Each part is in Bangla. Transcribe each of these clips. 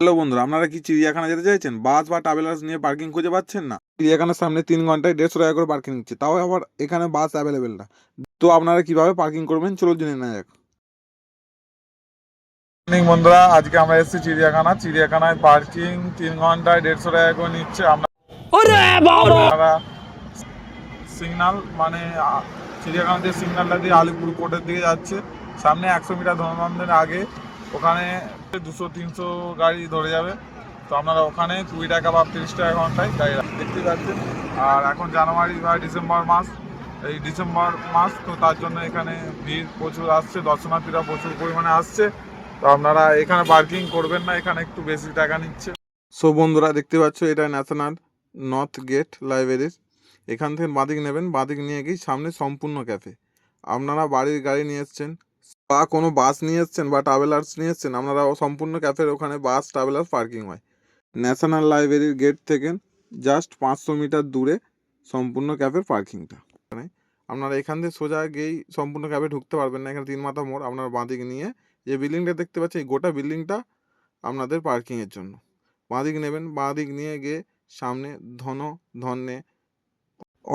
হ্যালো বন্ধুরা আপনারা কি চিড়িয়াখানা যেতে চাইছেন? বাস বা ট্রাভেলার্স নিয়ে পার্কিং খুঁজে পাচ্ছেন না? চিড়িয়াখানার সামনে তিন ঘন্টায় দেড়শো টাকা করে পার্কিং নিচ্ছে তাও আবার এখানে বাস অ্যাভেলেবেল না। তো আপনারা কীভাবে পার্কিং করবেন? চলো জেনে নেওয়া যাক। মর্নিং বন্ধুরা আজকে আমরা এসেছি চিড়িয়াখানা। চিড়িয়াখানায় পার্কিং তিন ঘন্টায় দেড়শো টাকা করে নিচ্ছে। আপনারা সিগনাল মানে চিড়িয়াখানা যে সিগনালটা দিয়ে আলিপুর কোর্টের দিকে যাচ্ছে সামনে একশো মিটার ধর্মবন্ধের আগে ওখানে দুশো, তিনশো গাড়ি ধরে যাবে। তো আপনারা ওখানে কুড়ি টাকা বা তিরিশ টাকা ঘন্টায় গাড়ি দেখতে পাচ্ছেন। আর এখন জানুয়ারি বা ডিসেম্বর মাস। এই ডিসেম্বর মাস তো তার জন্য এখানে ভিড় প্রচুর আসছে দর্শনার্থীরা প্রচুর পরিমাণে আসছে। তো আপনারা এখানে পার্কিং করবেন না, এখানে একটু বেশি টাকা নিচ্ছে। সো বন্ধুরা, দেখতে পাচ্ছ, এটা ন্যাশনাল নর্থ গেট লাইব্রেরির এখান থেকে বাদিক নেবেন, বাদিক নিয়ে গিয়ে সামনে সম্পূর্ণ ক্যাফে আপনারা বাড়ির গাড়ি নিয়ে এসছেন। বা কোনো বাস নিয়ে এসছেন বা ট্রাভেলার্স নিয়ে এসছেন, আপনারা সম্পূর্ণ ক্যাফের ওখানে বাস ট্রাভেলার্স পার্কিং হয়। ন্যাশনাল লাইব্রেরির গেট থেকে জাস্ট পাঁচশো মিটার দূরে সম্পূর্ণ ক্যাফের পার্কিংটা মানে আপনারা এখান থেকে সোজা গিয়েই সম্পূর্ণ ক্যাফে ঢুকতে পারবেন না, এখানে তিন মাথা মোড়, আপনারা বাঁদিক নিয়ে যে বিল্ডিংটা দেখতে পাচ্ছি এই গোটা বিল্ডিংটা আপনাদের পার্কিংয়ের জন্য। বাঁদিক নেবেন, বাঁদিক নিয়ে গিয়ে সামনে ধন, ধন্যে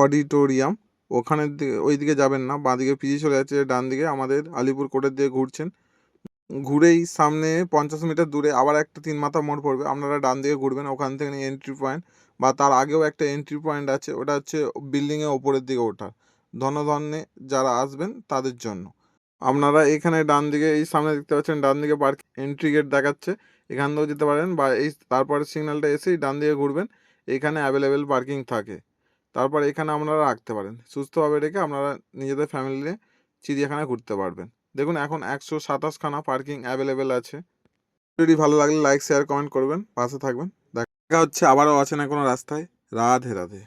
অডিটোরিয়াম ওখানের ওই দিকে যাবেন না, বাঁদিকে পিজি চলে যাচ্ছে ডান দিকে আমাদের আলিপুর কোর্টের দিকে ঘুরছেন। ঘুরেই সামনে পঞ্চাশ মিটার দূরে আবার একটা তিন মাথা মোড় পড়বে, আপনারা ডান দিকে ঘুরবেন, ওখান থেকে এন্ট্রি পয়েন্ট বা তার আগেও একটা এন্ট্রি পয়েন্ট আছে, ওটা হচ্ছে বিল্ডিংয়ের ওপরের দিকে ওঠার ধনধন্যে যারা আসবেন তাদের জন্য। আপনারা এখানে ডান দিকে এই সামনে দেখতে পাচ্ছেন ডান দিকে পার্ক এন্ট্রি গেট দেখাচ্ছে, এখান থেকেও যেতে পারেন বা এই, তারপরে সিগন্যালটা এসেই ডান দিকে ঘুরবেন, এখানে অ্যাভেলেবেল পার্কিং থাকে। তারপর এখানে আপনারা রাখতে পারেন। সুস্থভাবে রেখে আপনারা নিজেদের ফ্যামিলি নিয়ে চিড়িয়াখানায় ঘুরতে পারবেন। দেখুন এখন একশো সাতাশখানা পার্কিং অ্যাভেলেবেল আছে। যদি ভালো লাগলে লাইক শেয়ার কমেন্ট করবেন। পাশে থাকবেন। দেখা হচ্ছে আবারও আছে না কোনো রাস্তায়। রাধে রাধে।